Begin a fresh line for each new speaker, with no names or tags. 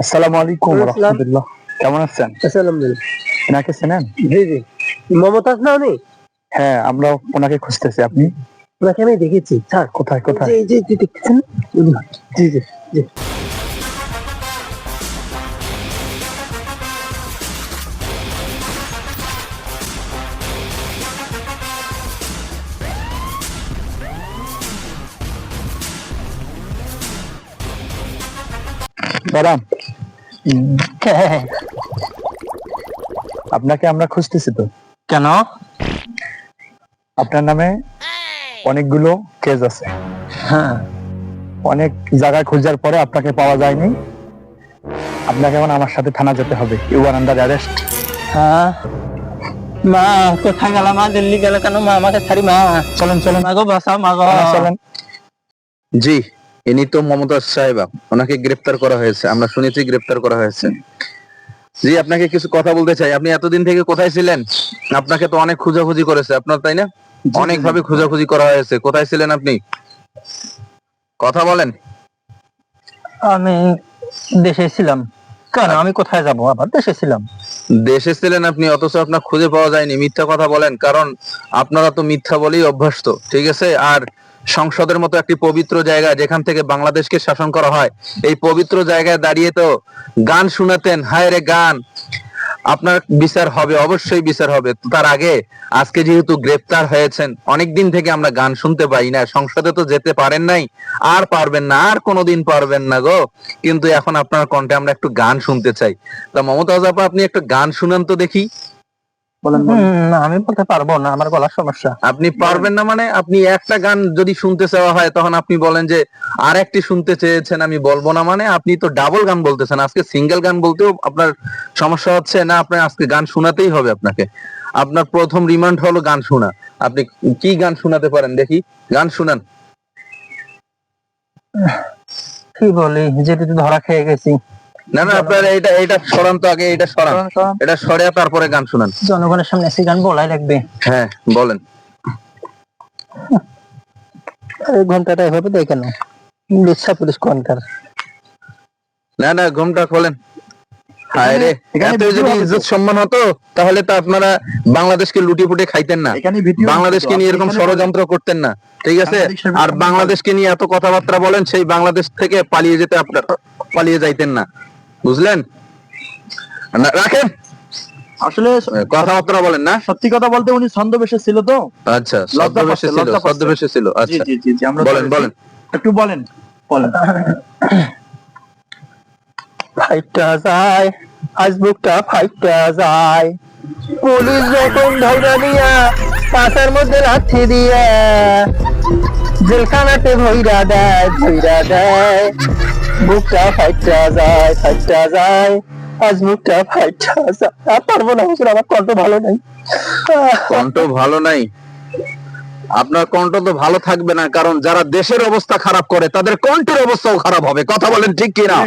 আসসালামু আলাইকুম রহমতুল্লাহ। কেমন আছেন?
আলহামদুলিল্লাহ।
এনাকে চেনেন?
জি জি। মমতাজ না উনি?
হ্যাঁ আমরা ওনাকে খুঁজতেছি। আপনি?
ওনাকে আমি দেখেছি। স্যার
কোথায় কোথায়?
জি জি জি জি জি জি।
ম্যাডাম আপনাকে আমরা খুঁজতেছি তো।
কেন?
আপনার নামে অনেকগুলো কেস আছে।
হ্যাঁ।
অনেক জায়গায় খোঁজার পরে আপনাকে পাওয়া যায়নি। আপনাকে এখন আমার সাথে থানা যেতে হবে। ইউ আর আন্ডার অ্যারেস্ট
হ্যাঁ। মা কোথায় গেল মা? দিল্লি গেল কেন মা? আমাকে ছাড়ি মা।
চলেন চলেন।
মাগো বাসা মাগো।
চলেন।
জি। ইনি তো মমতাজ সাহেবা ওনাকে গ্রেফতার করা হয়েছে আমরা শুনেছি গ্রেফতার করা হয়েছে। জি আপনাকে কিছু কথা বলতে চাই আপনি এতদিন থেকে কোথায় ছিলেন? আপনাকে তো অনেক খোঁজাখুঁজি করেছে আপনার তাই না? অনেক ভাবে খোঁজাখুঁজি করা হয়েছে কোথায় ছিলেন আপনি? কথা বলেন।
আমি দেশে ছিলাম। কেন? আমি কোথায় যাব? আবার দেশে ছিলাম।
দেশে ছিলেন আপনি অথচ আপনার খুঁজে পাওয়া যায়নি মিথ্যা কথা বলেন কারণ আপনারা তো মিথ্যা বলেই অভ্যস্ত ঠিক আছে? আর সংসদের মতো একটি পবিত্র জায়গা যেখান থেকে বাংলাদেশকে শাসন করা হয়। এই পবিত্র জায়গায় দাঁড়িয়ে তো গান শুনাতেন। হায় রে গান! আপনার বিচার হবে, অবশ্যই বিচার হবে। তার আগে, আজকে যেহেতু গ্রেফতার হয়েছেন অনেক দিন থেকে আমরা গান শুনতে পাই না। সংসদে তো যেতে পারেন নাই। আর পারবেন না, আর কোনোদিন পারবেন না গো। কিন্তু এখন আপনার কণ্ঠে আমরা একটু গান শুনতে চাই। তা মমতাজ আপা, আপনি একটা গান শুনান তো দেখি।
বলেন বলেন।
না, আমি বলতে পারব না আমার গলার সমস্যা।
আপনি পারবেন না মানে আপনি একটা গান যদি শুনতে চাওয়া হয় তখন আপনি বলেন যে আর একটি শুনতে চেয়েছেন আমি বলব না মানে আপনি তো ডাবল গান বলতেছেন। আজকে সিঙ্গেল গান বলতেও আপনার সমস্যা হচ্ছে না আপনার আজকে গান শোনাতেই হবে আপনাকে। আপনার প্রথম রিমান্ড হলো গান শোনা। আপনি কি গান শোনাতে পারেন দেখি? গান শুনান।
কি বলি যেটি ধরা খেয়ে গেছি।
না না আপনার এটা এটা সরান তো আগে এটা সরান। এটা সরে তারপরে গান শুনান।
জনগণের সামনে এসে গান বলাই লাগবে।
হ্যাঁ বলেন।
এই ঘন্টাটা এভাবে দেয় কেন? লিচ্ছা পুলিশ
না না ঘুমটা খোলেন। হায় রে এত যদি ইজ্জত সম্মান হতো তাহলে তো আপনারা বাংলাদেশকে লুটি ফুটে খাইতেন না। বাংলাদেশকে নিয়ে এরকম ষড়যন্ত্র করতেন না। ঠিক আছে? আর বাংলাদেশকে নিয়ে এত কথাবার্তা বলেন সেই বাংলাদেশ থেকে পালিয়ে যেতে আপনার পালিয়ে যাইতেন না। বুঝলেন? রাখেন।
আসলে
কথাবার্তা বলেন না।
সত্যি কথা বলতে উনি ছন্দবেশে ছিল তো।
আচ্ছা
পাচ্ছে,
ছিল
পাচ্ছে।
ছিল আচ্ছা।
জি জি জি আমরা
বলেন বলেন।
একটু বলেন বলেন।
ফাইটটা যায় আজ বুকটা ফাইটটা যায়। পুলিশ যখন ধৈর্য দিয়া পাশের মধ্যে লাথি দিয়া জেলখানাতে ভৈরা দেয় ভৈরা দেয়। বুকটা ফাইটটা যায় ফাইটটা যায়। আজ মুখটা ফাইটটা যায়। আর পারব না, হুজুর, আমার কণ্ঠ ভালো নাই।
কণ্ঠ ভালো নাই? আপনার কণ্ঠ তো ভালো থাকবে না, কারণ যারা দেশের অবস্থা খারাপ করে, তাদের কণ্ঠের অবস্থাও খারাপ হবে। কথা বলেন ঠিক কিনা?